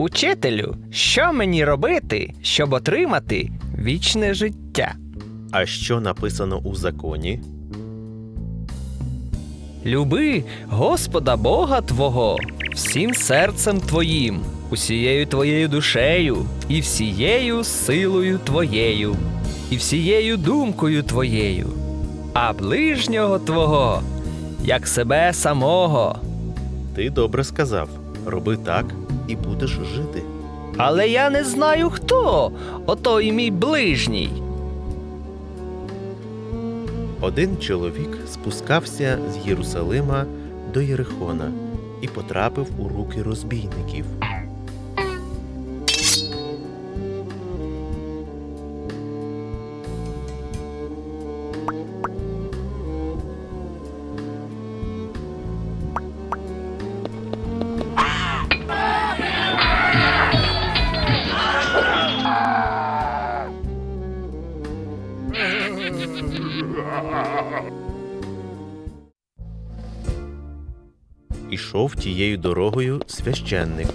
Учителю, що мені робити, щоб отримати вічне життя? А що написано у законі? Люби Господа Бога Твого всім серцем Твоїм, усією Твоєю душею, і всією силою Твоєю, і всією думкою Твоєю, а ближнього Твого, як себе самого. Ти добре сказав. Роби так і будеш жити. Але я не знаю хто, Ото і мій ближній. Один чоловік спускався з Єрусалима до Єрихона і потрапив у руки розбійників. Ішов тією дорогою священник.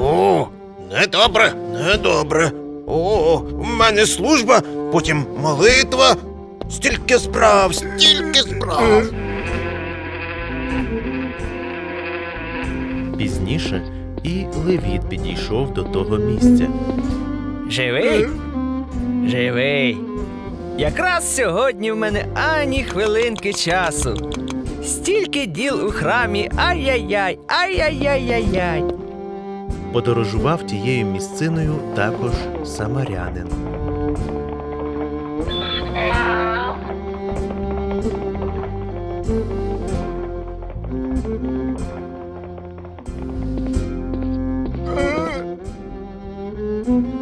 О, недобре, недобре. О, в мене служба, потім молитва. Стільки справ, стільки справ. Пізніше і Левіт підійшов до того місця. Живий? Живий. Якраз сьогодні в мене ані хвилинки часу. Стільки діл у храмі, ай-яй-яй, ай-яй-яй-яй-яй. Подорожував тією місциною також самарянин.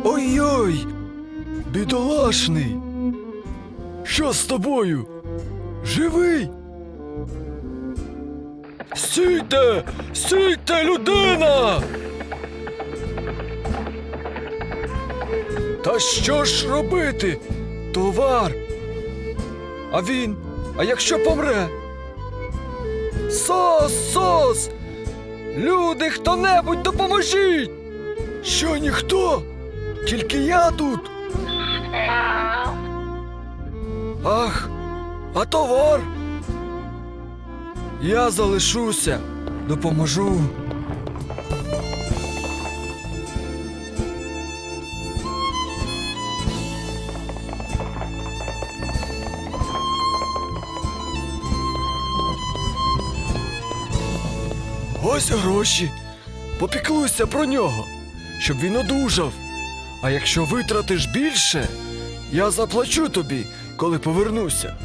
Ой-ой! Бідолашний! Що з тобою? Живий? Стійте! Стійте, людина! Та що ж робити? Товар. А він? А якщо помре? Сос, сос! Люди, хто-небудь допоможіть! Що ніхто? Тільки я тут. Ах, а товар. Я залишуся, допоможу. Ось гроші. Попіклуйся про нього, щоб він одужав. А якщо витратиш більше, я заплачу тобі, коли повернуся.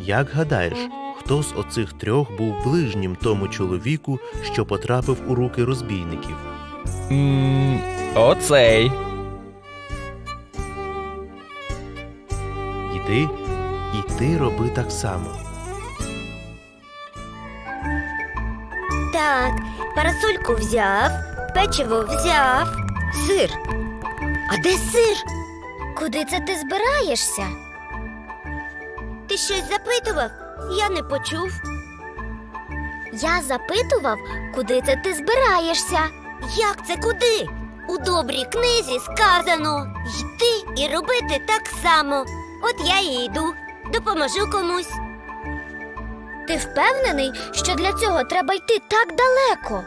Як гадаєш, хто з оцих трьох був ближнім тому чоловіку, що потрапив у руки розбійників? м оцей. Йди, і ти роби так само. Так, парасольку взяв, печиво взяв. Сир. А де сир? Куди це ти збираєшся? Ти щось запитував? Я не почув. Я запитував, куди це ти збираєшся? Як це куди? У добрій книзі сказано йти і робити так само. От я і йду, допоможу комусь. Ти впевнений, що для цього треба йти так далеко?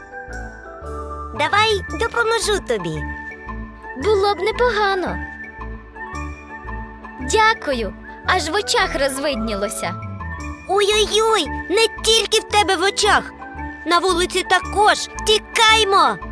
Давай допоможу тобі. Було б непогано. Дякую, аж в очах розвиднілося. Ой-ой-ой, не тільки в тебе в очах. На вулиці також. Тікаймо.